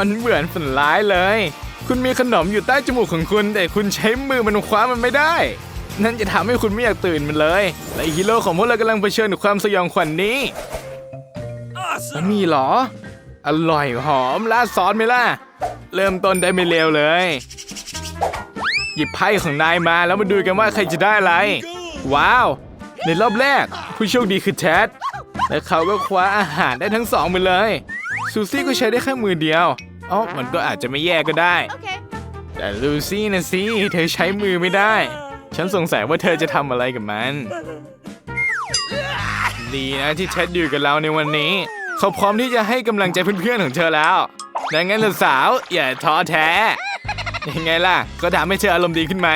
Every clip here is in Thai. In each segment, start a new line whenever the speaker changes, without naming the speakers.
มันเหมือนฝันร้ายเลย คุณมีขนมอยู่ใต้จมูกของคุณ แต่คุณใช้มือมันคว้ามันไม่ได้ นั่นจะทำให้คุณไม่อยากตื่นมันเลย และฮีโร่ของพวกเรากำลังเผชิญกับความสยองขวัญนนี้มันมีเหรอ อร่อยหอมราดซอสไหมล่ะ เริ่มต้นได้ไม่เลวเลย หยิบไพ่ของนายมาแล้วมาดูกันว่าใครจะได้อะไร ว้าว ในรอบแรก ผู้โชคดีคือแทดและเขาก็คว้าอาหารได้ทั้งสองไปเลย ซูซี่ก็ใช้ได้แค่มือเดียว อ๋อมันก็อาจจะไม่แย่ก็ได้
Okay.
แต่ลูซี่นะสิเธอใช้มือไม่ได้ ฉันสงสัยว่าเธอจะทำอะไรกับมัน ดีนะที่เท็ดอยู่กับเราในวันนี้ เขาพร้อมที่จะให้กำลังใจเพื่อนๆของเธอแล้วดังนั้นล่ะสาวอย่าท้อแท้ ยังไงล่ะ ก็ทำให้เธออารมณ์ดีขึ้นไหม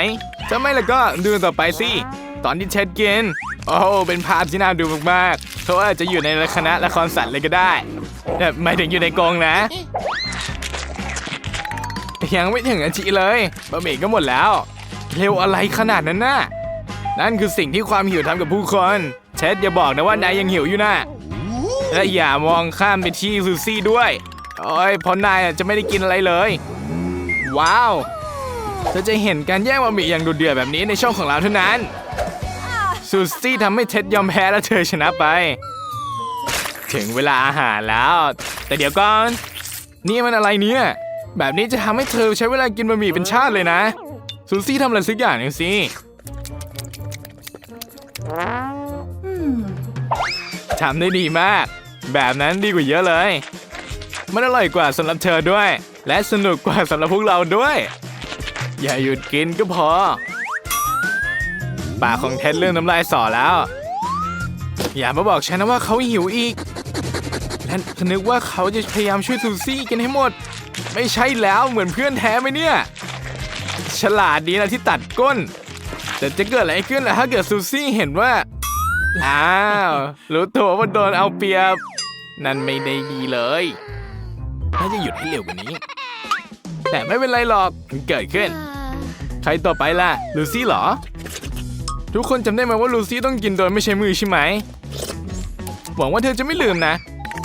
ถ้าไม่แล้วก็ดูต่อไปสิ ตอนที่เท็ดกินโอ้โหเป็นภาพที่น่าดูมากๆเขาอาจจะอยู่ในคณะละครสัตว์เลยก็ได้แต่หมายถึงอยู่ในกรงนะ ยังไม่ถึงนาทีเลยบะหมี่ก็หมดแล้ว เร็วอะไรขนาดนั้นน่ะ นั่นคือสิ่งที่ความหิวทำกับผู้คน เช็ดอย่าบอกนะว่านายยังหิวอยู่นะและอย่ามองข้ามไปที่ซูซี่ด้วยโอ้ยเพราะนายจะไม่ได้กินอะไรเลย ว้าวเธอจะเห็นการแย่งบะหมี่อย่างดุเดือดแบบนี้ในช่องของเราเท่านั้นซูซี่ทำให้เท็ดยอมแพ้และเธอชนะไป ถึงเวลาอาหารแล้ว แต่เดี๋ยวก่อน นี่มันอะไรเนี่ย แบบนี้จะทำให้เธอใช้เวลากินบะหมี่เป็นชาติเลยนะ ซูซี่ทำอะไรสักอย่างหนึ่งสิทำได้ดีมาก แบบนั้นดีกว่าเยอะเลย มันอร่อยกว่าสำหรับเธอด้วย และสนุกกว่าสำหรับพวกเราด้วย อย่าหยุดกินก็พอ ปากของเท็ดเรื่องน้ำลายสอแล้ว อย่ามาบอกฉันนะว่าเขาหิวอีก และนึกว่าเขาจะพยายามช่วยซูซี่กันให้หมด ไม่ใช่แล้วเหมือนเพื่อนแท้ไหมเนี่ย ฉลาดดีนะที่ตัดก้น แต่จะเกิดอะไรขึ้นล่ะถ้าเกิดซูซี่เห็นว่า อ้าว รู้ตัวว่าโดนเอาเปรียบ นั่นไม่ได้ดีเลยน่าจะหยุดให้เร็วกว่านี้ แต่ไม่เป็นไรหรอกมันเกิดขึ้น ใครต่อไปล่ะ ลูซี่เหรอ ทุกคนจำได้ไหมว่าลูซี่ต้องกินโดยไม่ใช้มือใช่ไหม หวังว่าเธอจะไม่ลืมนะ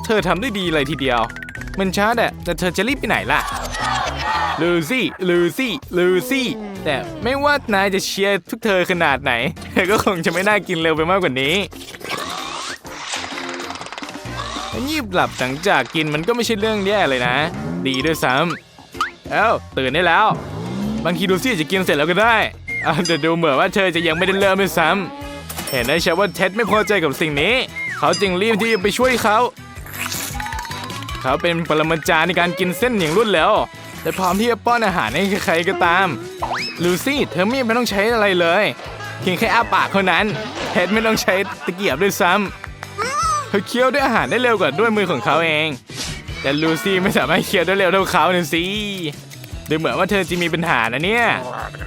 เธอทำได้ดีเลยทีเดียว มันช้าแต่แต่เธอจะรีบไปไหนล่ะลูซี่ลูซี่ลูซี่แต่ไม่ว่านายจะเชียร์ทุกเธอขนาดไหนเธอก็คงจะไม่น่ากินเร็วไปมากกว่านี้ยีบหลับหลังจากกินมันก็ไม่ใช่เรื่องแย่เลยนะ ดีด้วยซ้ำเอ้าตื่นได้แล้ว บางทีลูซี่จะกินเสร็จแล้วก็ได้อะแต่ดูเหมือนว่าเธอจะยังไม่ได้เริ่มด้วยซ้ำเห็นได้ชัดว่าเท็ดไม่พอใจกับสิ่งนี้ เขาจึงรีบที่จะไปช่วยเขา เขาเป็นปรมาจารย์ในการกินเส้นอย่างรวดเร็วและพร้อมที่จะป้อนอาหารให้ใครก็ตาม ลูซี่เธอไม่ไม่ต้องใช้อะไรเลย เพียงแค่อ้าปากเท่านั้นเท็ดไม่ต้องใช้ตะเกียบด้วยซ้ำเธอเคี้ยวด้วยอาหารได้เร็วกว่าด้วยมือของเขาเอง แต่ลูซี่ไม่สามารถเคี้ยวได้เร็วเท่าเขาน่ะสิดูเหมือนว่าเธอจะมีปัญหานะเนี่ย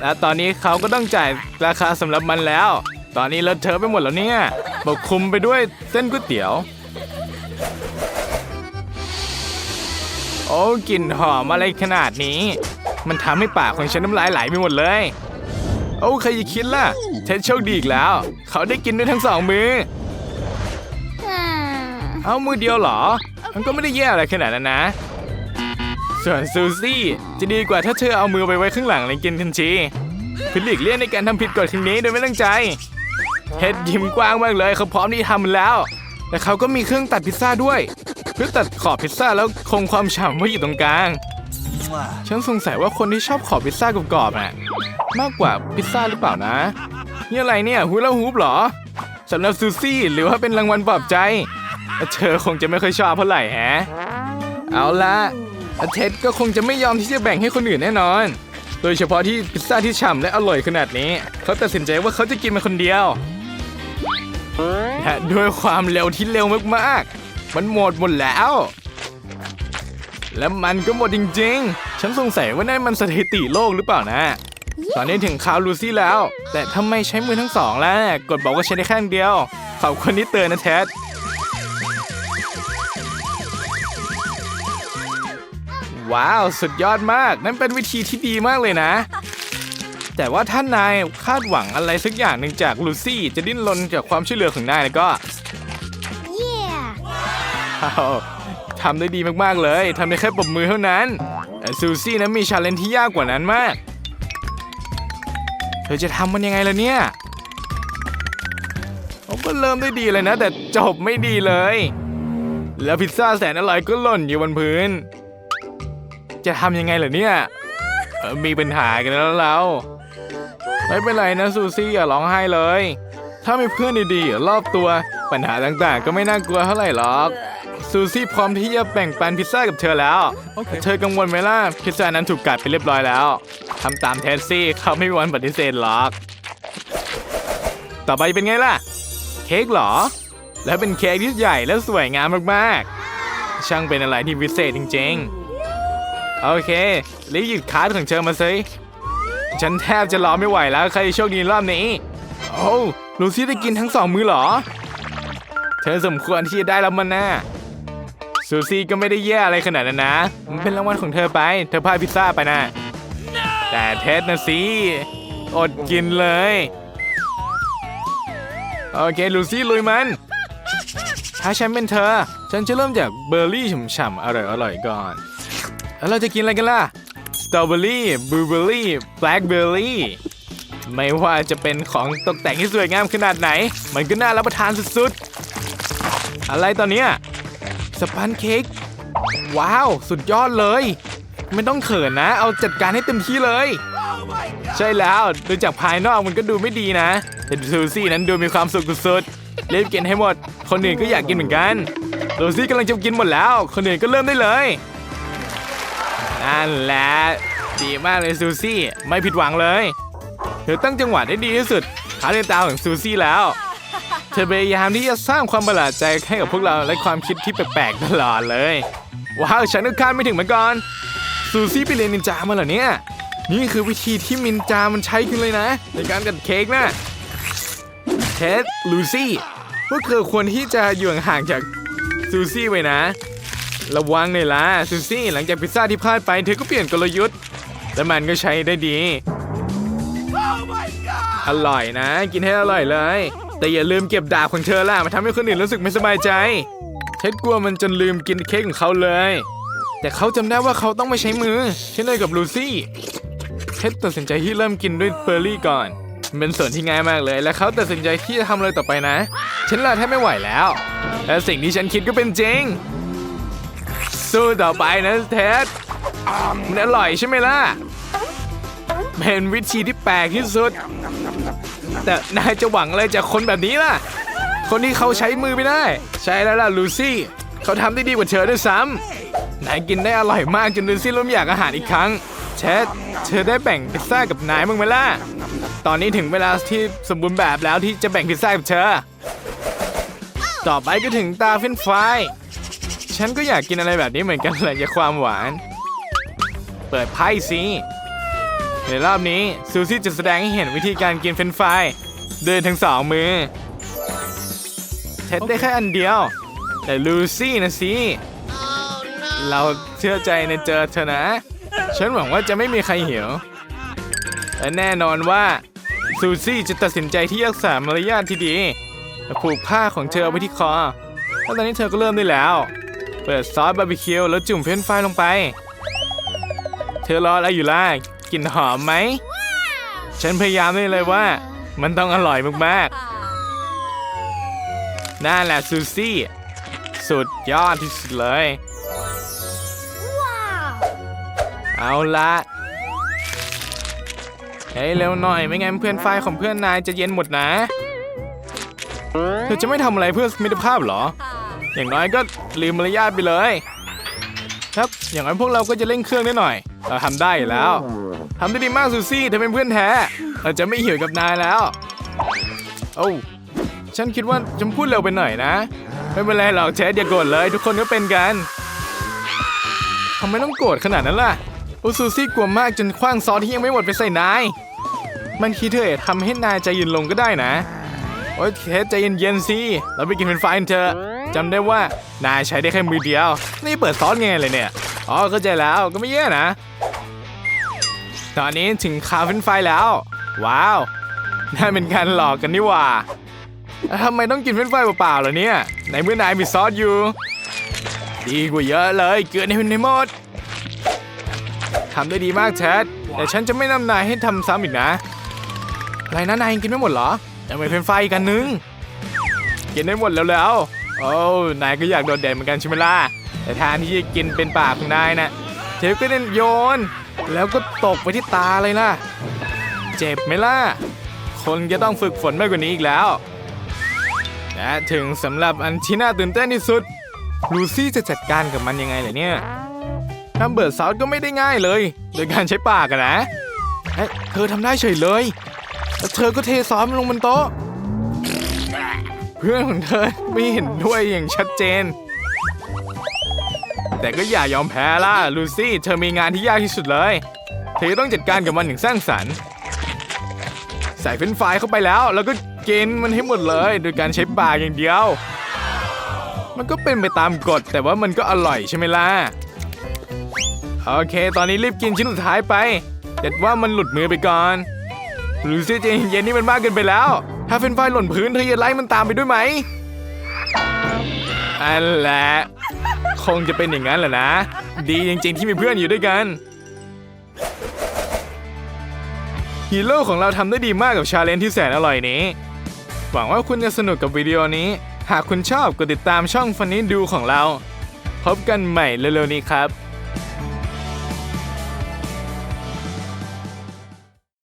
และตอนนี้เขาก็ต้องจ่ายราคาสำหรับมันแล้ว ตอนนี้เลอะเทอะไปหมดแล้วเนี่ยปกคลุมไปด้วยเส้นก๋วยเตี๋ยว อ้กลิ่นหอมอะไรขนาดนี้ มันทำให้ปากของฉันน้ำลายไหลไปหมดเลย โอ้ใครจะคิดล่ะเท็ดโชคดีอีกแล้ว เขาได้กินด้วยทั้งสองมือ เอามือเดียวเหรอ มันก็ไม่ได้แย่อะไรขนาดนั้นนะ ส่วนซูซี่จะดีกว่าถ้าเธอเอามือไปไว้ข้างหลังเลยกินทันทีเพื่อหลีกเลี่ยงในการทำผิดกฎครั้งนี้โดยไม่ตั้งใจเท็ดยิ้มกว้างมากเลยเขาพร้อมที่จะทำมันแล้วแต่เขาก็มีเครื่องตัดพิซซ่าด้วย เพื่อตัดขอบพิซซ่าแล้วคงความฉ่ำไว้อยู่ตรงกลาง ฉันสงสัยว่าคนที่ชอบขอบพิซซ่ากรอบๆน่ะมากกว่าพิซซ่าหรือเปล่านะนี่อะไรเนี่ยฮูลาฮูปเหรอสำหรับซูซี่หรือว่าเป็นรางวัลปลอบใจแต่เธอคงจะไม่ค่อยชอบเท่าไหร่แฮะเอาละเท็ดก็คงจะไม่ยอมที่จะแบ่งให้คนอื่นแน่นอน โดยเฉพาะที่พิซซ่าที่ฉ่ำและอร่อยขนาดนี้ เขาตัดสินใจว่าเขาจะกินมันคนเดียวและด้วยความเร็วที่เร็วมากๆ มันหมดหมดแล้ว และมันก็หมดจริงๆ ฉันสงสัยว่านั่นมันสถิติโลกหรือเปล่านะ ตอนนี้ถึงคราวลูซี่แล้ว แต่ทำไมใช้มือทั้งสองล่ะกดบอกว่าใช้ได้แค่ข้างเดียว ขอบคนที่เตือนนะแท็ดว้าว สุดยอดมาก นั่นเป็นวิธีที่ดีมากเลยนะ แต่ว่าท่านนายคาดหวังอะไรสักอย่างหนึ่งจากลูซี่จะดิ้นรนจากความช่วยเหลือของนายแล้วก็
Yeah.
อ้าวทำได้ดีมากๆเลยทำได้แค่ปรบมือเท่านั้นแต่ซูซี่นั้นมีชาเลนจ์ที่ยากกว่านั้นมาก เธอจะทำมันยังไงล่ะเนี่ยผมก็เริ่มได้ดีเลยนะ แต่จบไม่ดีเลย แล้วพิซซ่าแสนอร่อยก็หล่นอยู่บนพื้น จะทำยังไงล่ะเนี่ยมีปัญหากันแล้วเราไม่เป็นไรนะซูซี่อย่าร้องไห้เลย ถ้ามีเพื่อนดีๆรอบตัวปัญหาต่างๆ ก็ไม่น่ากลัวเท่าไหร่หรอก ซูซี่พร้อมที่จะแบ่งปันพิซซ่ากับเธอแล้ว เธอกังวลไหมล่ะ พิซซ่านั้นถูกกัดไปเรียบร้อยแล้ว ทำตามเทสซี่เขาไม่มีวันปฏิเสธหรอก ต่อไปเป็นไงล่ะ เค้กเหรอ และเป็นเค้กที่ใหญ่และสวยงามมากๆ ช่างเป็นอะไรที่พิเศษจริง ๆ โอเครีบหยิบการ์ดของเธอมาสิฉันแทบจะรอไม่ไหวแล้วใครจะโชคดีรอบนี้ โอ้วลูซี่ได้กินทั้งสองมือเหรอ เธอสมควรที่จะได้รับมันนะ ซูซี่ก็ไม่ได้แย่อะไรขนาดนั้นนะมันเป็นรางวัลของเธอไป เธอพลาดพิซซ่าไปนะ แต่เท็ดนะสิอดกินเลย โอเค ลูซี่ลุยมัน ถ้าฉันเป็นเธอ ฉันจะเริ่มจากเบอร์รี่ฉ่ำๆอร่อยๆก่อน แล้วเราจะกินอะไรกันล่ะ สตรอเบอรี่ บลูเบอรี่ แบล็คเบอร์รี่ ไม่ว่าจะเป็นของตกแต่งที่สวยงามขนาดไหน มันก็น่ารับประทานสุดๆ อะไรตอนเนี้ย สปันเค้กว้าว สุดยอดเลย ไม่ต้องเขินนะ เอาจัดการให้เต็มที่เลย ใช่แล้วดูจากภายนอกมันก็ดูไม่ดีนะ แต่ซูซี่นั้นดูมีความสุขสุดๆรีบกินให้หมด คนอื่นก็อยากกินเหมือนกันซูซี่กำลังจะกินหมดแล้ว คนอื่นก็เริ่มได้เลยนั่นแหละดีมากเลยซูซี่ไม่ผิดหวังเลยเธอตั้งจังหวะได้ดีที่สุดขาในตาของซูซี่แล้ว เธอพยายามที่จะสร้างความประหลาดใจให้กับพวกเราและความคิดที่แปลกๆตลอดเลย ว้าวฉันก็คาดไม่ถึงเหมือนกันซูซี่ไปเรียนนินจามาเหรอเนี่ย นี่คือวิธีที่มินจามันใช้กันเลยนะ ในการกัดเค้กนะเท็ดลูซี่พวกเธอควรที่จะอยู่ห่างๆจากซูซี่ไว้นะ ระวังหน่อยล่ะซูซี่หลังจากพิซซ่าที่พลาดไปเธอก็เปลี่ยนกลยุทธ์และมันก็ใช้ได้ดี อร่อยนะ กินให้อร่อยเลย แต่อย่าลืมเก็บดาบของเธอล่ะมาทำให้คนอื่นรู้สึกไม่สบายใจ เท็ดกลัวมันจนลืมกินเค้กของเขาเลย แต่เขาจำได้ว่าเขาต้องไม่ใช้มือเช่นเดียวกับลูซี่ เท็ดตัดสินใจที่เริ่มกินด้วยเบอร์รี่ก่อนมันเป็นส่วนที่ง่ายมากเลย และเขาตัดสินใจที่จะทำอะไรต่อไปนะ ฉันลาแทบไม่ไหวแล้ว และสิ่งที่ฉันคิดก็เป็นจริง สู้ต่อไปนะเท็ดมันอร่อยใช่ไหมล่ะเป็นวิธีที่แปลกที่สุด แต่นายจะหวังอะไรจากคนแบบนี้ล่ะ คนที่เขาใช้มือไม่ได้ ใช่แล้วล่ะลูซี่ เขาทำได้ดีกว่าเธอด้วยซ้ำนายกินได้อร่อยมากจนลูซี่เริ่มอยากอาหารอีกครั้งเชดเธอได้แบ่งพิซซ่ากับนายบ้งไหมล่ะ ตอนนี้ถึงเวลาที่สมบูรณ์แบบแล้วที่จะแบ่งพิซซ่ากับเธอ ต่อไปก็ถึงตาเฟรนฟรายฉันก็อยากกินอะไรแบบนี้เหมือนกันแหละจากความหวาน เปิดไพ่สิ ในรอบนี้ซูซี่จะแสดงให้เห็นวิธีการกินเฟรนฟรายด้วยทั้งสองมือ เท็ดได้แค่อันเดียว แต่ลูซี่นะสิเราเชื่อใจในเจอเธอนะ ฉันหวังว่าจะไม่มีใครหิวและแน่นอนว่าซูซี่จะตัดสินใจที่รักษามารยาทที่ดีและผูกผ้าของเธอไว้ที่คอแล้วตอนนี้เธอก็เริ่มได้แล้ว เปิดซอสบาร์บีคิวแล้วจุ่มเฟรนฟรายลงไป เธอรออะไรอยู่ล่ะ กลิ่นหอมไหม ฉันพยายามได้เลยว่า มันต้องอร่อยมากๆนั่นแหละซูซี่ สุดยอดที่สุดเลย เอาละเฮ้ยเร็วหน่อยไม่งั้นเพื่อนไฟล์ของเพื่อนนายจะเย็นหมดนะเธอจะไม่ทำอะไรเพื่อมิตรภาพเหรอ อย่างน้อยก็ลืมมารยาทไปเลย ครับอย่างนั้นพวกเราก็จะเร่งเครื่องได้หน่อย เราทำได้แล้วทำได้ดีมากซูซี่เธอเป็นเพื่อนแท้เราจะไม่เหิวกับนายแล้ว โอ้ฉันคิดว่าฉันพูดเร็วไปหน่อยนะ ไม่เป็นไรหรอกเชดอย่าโกรธเลย ทุกคนก็เป็นกันทำไมต้องโกรธขนาดนั้นล่ะโอ้ซูซี่กลัวมากจนคว้างซอสที่ยังไม่หมดไปใส่นาย มันคิดเถอะทำให้นายใจเย็นลงก็ได้นะ โอ้ยเทสใจเย็นๆสิเราไปกินเป็นไฟรายเถอจำได้ว่านายใช้ได้แค่มือเดียว นี่เปิดซอสไงเลยเนี่ย อ๋อเข้าใจแล้วก็ไม่แย่นะ ตอนนี้ถึงคาเฟนไฟแล้ว ว้าวนั่นเป็นการหลอกกันนี่หว่าทำไมต้องกินเฟนช์ฟเปล่าๆล่ะเนี่ยในเมื่อนายมีซอสอยู่ ดีกว่าเยอะเลยเกลือในในหมดทำได้ดีมากแชทแต่ฉันจะไม่นำนายให้ทำซ้ำอีกนะ อะไรนะนายยังกินไม่หมดเหรอยังไม่เป็นไฟอีกกันนึงกินได้หมดแล้วแล้วโอ้นายก็อยากโดดเด่นเหมือนกันใช่ไหมล่ะ แต่แทนที่จะกินเป็นปากของนายนะเทปก็เด่นโยน แล้วก็ตกไปที่ตาเลยล่ะ เจ็บไหมล่ะ คนจะต้องฝึกฝนมากกว่านี้อีกแล้วและถึงสำหรับอันที่น่าตื่นเต้นที่สุด ลูซี่จะจัดการกับมันยังไงเหรอเนี่ยทำเบิร์ดซอสก็ไม่ได้ง่ายเลย โดยการใช้ปากนะเอ๊ะเธอทำได้เฉยเลยแล้วเธอก็เทซอสลงบนโต๊ะ เพื่อนของเธอไม่เห็นด้วยอย่างชัดเจน แต่ก็อย่ายอมแพ้ล่ะลูซี่เธอมีงานที่ยากที่สุดเลย เธอต้องจัดการกับมันอย่างสร้างสรรค์ ใส่เฟรนฟรายเข้าไปแล้ว แล้วก็กินมันให้หมดเลย โดยการใช้ปากอย่างเดียว มันก็เป็นไปตามกฎแต่ว่ามันก็อร่อยใช่ไหมล่ะ โอเค ตอนนี้รีบกินชิ้นสุดท้ายไปเด็ดว่ามันหลุดมือไปก่อนลูซี่ใจเย็นนี่มันมากเกินไปแล้ว ถ้าเฟรนฟรายหล่นพื้นเธอจะไล่มันตามไปด้วยไหมอันแหละ คงจะเป็นอย่างนั้นแหละนะ ดีจริงๆที่มีเพื่อนอยู่ด้วยกันฮีโร่ของเราทำได้ดีมากกับชาเลนจ์ที่แสนอร่อยนี้ หวังว่าคุณจะสนุกกับวิดีโอนี้ หากคุณชอบกดติดตามช่องฟันนี้ดูของเรา พบกันใหม่เร็วๆนี้ครับ